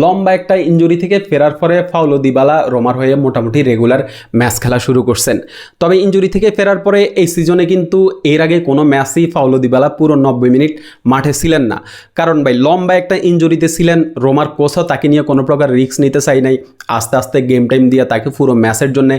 লম্বা একটা ইঞ্জুরি থেকে ফেরার পরে ফাউলো দিবালা রোমার হয়ে মোটামুটি রেগুলার ম্যাচ খেলা শুরু করছেন। তবে ইঞ্জুরি থেকে ফেরার পরে এই সিজনে কিন্তু এর আগে কোনো ম্যাচই ফাউলো দিবালা পুরো নব্বই মিনিট মাঠে ছিলেন না। কারণ ভাই, লম্বা একটা ইঞ্জুরিতে ছিলেন রোমার কোচও তাকে নিয়ে কোনো প্রকার রিস্ক নিতে চাই নাই। আস্তে আস্তে গেম টাইম দিয়ে তাকে পুরো ম্যাচের জন্য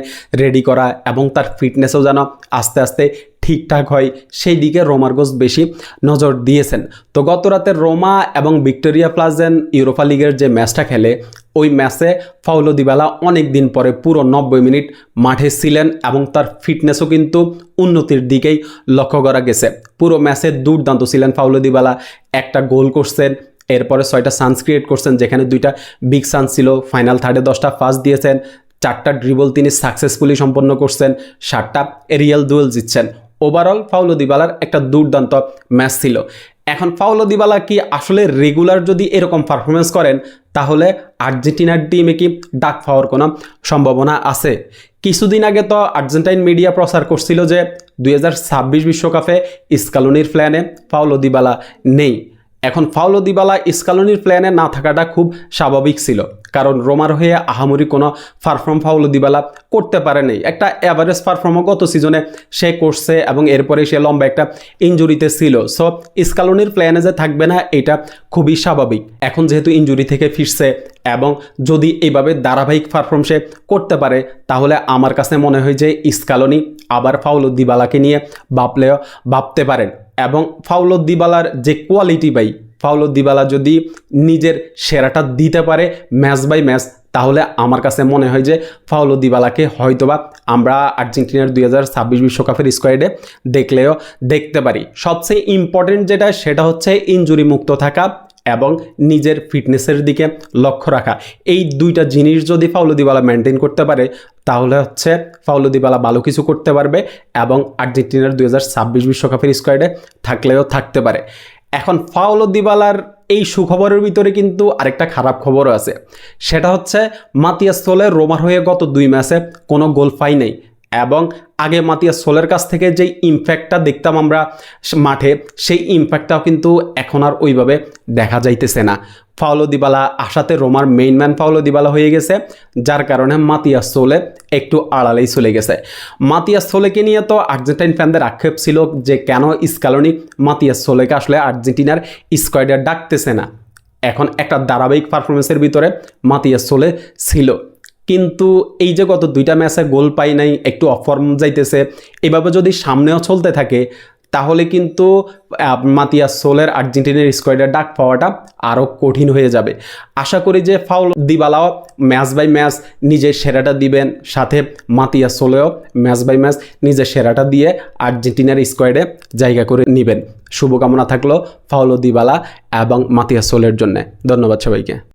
রেডি করা এবং তার ফিটনেসও যেন আস্তে আস্তে ঠিকঠাক হয়, সেই দিকে রোমার্গোস বেশি নজর দিয়েছেন। তো গত রাতে রোমা এবং ভিক্টোরিয়া প্লাজেন ইউরোপা লিগের যে ম্যাচটা খেলে, ওই ম্যাচে ফাউলো দিবালা অনেক দিন পরে পুরো নব্বই মিনিট মাঠে ছিলেন এবং তার ফিটনেসও কিন্তু উন্নতির দিকেই লক্ষ্য করা গেছে। পুরো ম্যাচে দুর্দান্ত ছিলেন ফাউলো দিবালা, একটা গোল করছেন, এরপরে ছয়টা সান্স ক্রিয়েট করছেন, যেখানে দুইটা বিগ সান্স ছিল, ফাইনাল থার্ডে দশটা ফার্স্ট দিয়েছেন, চারটা ড্রিবল তিনি সাকসেসফুলি সম্পন্ন করছেন, সাতটা এরিয়াল দুয়েল জিতছেন। ওভারঅল ফাউলো দিবালার একটা দুর্দান্ত ম্যাচ ছিল। এখন ফাউলো দিবালা কি আসলে রেগুলার যদি এরকম পারফরমেন্স করেন, তাহলে আর্জেন্টিনার টিমে কি ডাক পাওয়ার কোনো সম্ভাবনা আছে? কিছুদিন আগে তো আর্জেন্টাইন মিডিয়া প্রচার করছিল যে দুই বিশ্বকাপে স্কালনির প্ল্যানে ফাউলো দিবালা নেই। এখন ফাউলো দিবালা স্কালনির প্ল্যানে না থাকাটা খুব স্বাভাবিক ছিল। কারণ রোমার হয়ে আহামরি কোনো পারফর্ম ফাউলো দিবালা করতে পারে নাই। একটা অ্যাভারেজ পারফর্মও গত সিজনে সে করছে এবং এরপরে সে লম্বা একটা ইঞ্জুরিতে ছিল। সো স্কালনির প্ল্যানে যে থাকবে না, এটা খুবই স্বাভাবিক। এখন যেহেতু ইঞ্জুরি থেকে ফিরছে এবং যদি এইভাবে ধারাবাহিক পারফর্ম সে করতে পারে, তাহলে আমার কাছে মনে হয় যে স্কালনি আবার ফাউলো দিবালাকে নিয়ে ভাবলেও ভাবতে পারেন। এবং ফাউলো দিবালার যে কোয়ালিটি বাই ফাউলো দিবালা যদি নিজের সেরাটা দিতে পারে ম্যাচ বাই ম্যাচ তাহলে আমার কাছে মনে হয় যে ফাউলো দিবালাকে হয়তোবা আমরা আর্জেন্টিনার দুই হাজার ছাব্বিশ বিশ্বকাপের স্কোয়াডে দেখলেও দেখতে পারি। সবচেয়ে ইম্পর্টেন্ট যেটা, সেটা হচ্ছে ইঞ্জুরি মুক্ত থাকা এবং নিজের ফিটনেসের দিকে লক্ষ্য রাখা। এই দুইটা জিনিস যদি ফাউলো দিবালা মেনটেন করতে পারে, তাহলে হচ্ছে ফাউলো দিবালা ভালো কিছু করতে পারবে এবং আর্জেন্টিনার দুই হাজার ছাব্বিশ বিশ্বকাপের স্কোয়াডে থাকলেও থাকতে পারে। এখন ফাউলো দিবালার এই সুখবরের ভিতরে কিন্তু আরেকটা খারাপ খবরও আছে। সেটা হচ্ছে মাতিয়াস সোলের রোমার হয়ে গত দুই ম্যাচে কোনো গোল পাই নাই। এবং আগে মাতিয়া সোলের কাছ থেকে যেই ইমপ্যাক্টটা দেখতাম আমরা মাঠে, সেই ইমপ্যাক্টটাও কিন্তু এখন আর ওইভাবে দেখা যাইতেছে না। ফাউলো দিবালা আশাতে রোমার মেইন ম্যান ফাউলো দিবালা হয়ে গেছে, যার কারণে মাতিয়া সোলে একটু আড়ালেই চলে গেছে। মাতিয়া সোলেকে নিয়ে তো আর্জেন্টাইন ফ্যানদের আক্ষেপ ছিল যে কেন স্কালনি মাতিয়া সোলেকে আসলে আর্জেন্টিনার স্কোয়াডে ডাকতেছে না। এখন একটা ধারাবাহিক পারফরমেন্সের ভিতরে মাতিয়া সোলে ছিল। কিন্তু এই যে গত দুইটা ম্যাচে গোল পাই নাই, একটু অফর্ম যাইতেছে, এভাবে যদি সামনেও চলতে থাকে, তাহলে কিন্তু মাতিয়া সোলের আর্জেন্টিনার স্কোয়াডের ডাক পাওয়াটা আরও কঠিন হয়ে যাবে। আশা করি যে ফাউল দিবালাও ম্যাচ বাই ম্যাচ নিজের সেরাটা দিবেন, সাথে মাতিয়া সোলেও ম্যাচ বাই ম্যাচ নিজের সেরাটা দিয়ে আর্জেন্টিনার স্কোয়াডে জায়গা করে নেবেন। শুভকামনা থাকল ফাউলো দিবালা এবং মাতিয়া সোলের জন্য। ধন্যবাদ সবাইকে।